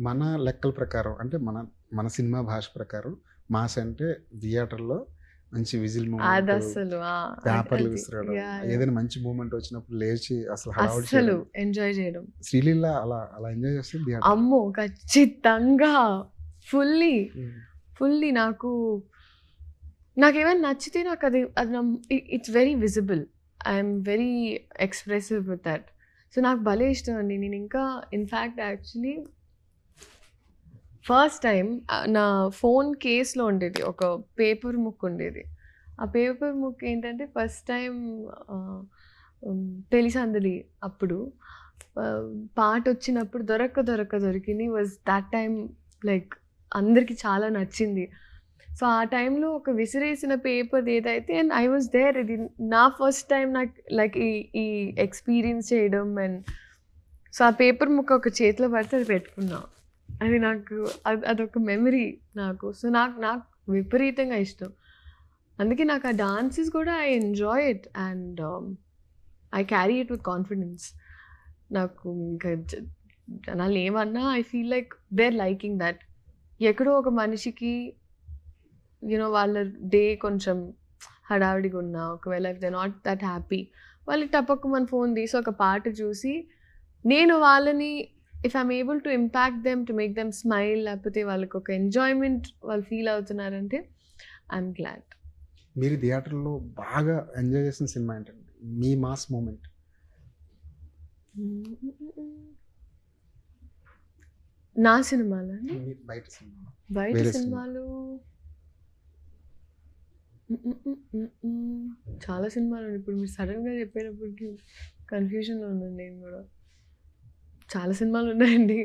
మన లెక్కల ప్రకారం అంటే మన మన సినిమా భాష ప్రకారం మాస్ అంటే థియేటర్లో మంచి విజిల్ మూమెంట్ అసలు పేపర్లు విసిరడం. ఏదైనా మంచి మూమెంట్ వచ్చినప్పుడు లేచి అసలు చేయడం. ఎంజాయ్ చేయడం. శ్రీలీల అలా అలా ఎంజాయ్ చేస్తుంది అమ్మో ఖచ్చితంగా. ఫుల్లీ ఫుల్లీ నాకు నాకు ఏమైనా నచ్చితే నాకు అది అది it's very visible. I'm very expressive with that. So నాకు భలే ఇష్టం అండి. నేను ఇంకా in fact actually first time నా ఫోన్ కేస్లో ఉండేది. ఒక పేపర్ ముక్ ఉండేది. ఆ పేపర్ ముక్ ఏంటంటే ఫస్ట్ టైం తెలిసందలి అప్పుడు. పాట వచ్చినప్పుడు దొరక్క దొరక్క దొరికింది. వాజ్ దట్ టైం లైక్ అందరికీ చాలా నచ్చింది. సో ఆ టైంలో ఒక విసిరేసిన పేపర్ ఏదైతే అండ్ ఐ వాజ్ దేర్ ఇది నా ఫస్ట్ టైం నాకు లైక్ ఈ ఈ ఎక్స్పీరియన్స్ చేయడం అండ్ సో ఆ పేపర్ ముక్క ఒక చేతిలో పడితే అది పెట్టుకున్నాను అది నాకు అది అదొక మెమరీ నాకు. సో నాకు నాకు విపరీతంగా ఇష్టం. అందుకే నాకు ఆ డాన్సెస్ కూడా I enjoy it and I carry it with confidence నాకు ఇంకా జనాలు ఏమన్నా I feel like there liking that ఎక్కడో ఒక మనిషికి యూనో వాళ్ళ డే కొంచెం హడావిడిగా ఉన్నా ఒకవేళ if they not that happy వాళ్ళకి తప్పక మన ఫోన్ తీసి ఒక పాట చూసి నేను వాళ్ళని if I'm able to impact them to make them smile లేకపోతే వాళ్ళకి ఒక ఎంజాయ్మెంట్ వాళ్ళు ఫీల్ అవుతున్నారంటే ఐఎమ్ గ్లాడ్ మీరు థియేటర్లో బాగా ఎంజాయ్ చేసిన సినిమా ఏంటండి? మీ మాస్ మూమెంట్. నా సినిమాలని బయట సినిమా. బయట సినిమాలు. చాలా సినిమాలు ఇప్పుడు మీరు సడన్గా చెప్పేటప్పటికి కన్ఫ్యూజన్లో ఉన్నాను నేను కూడా. చాలా సినిమాలు ఉన్నాయండి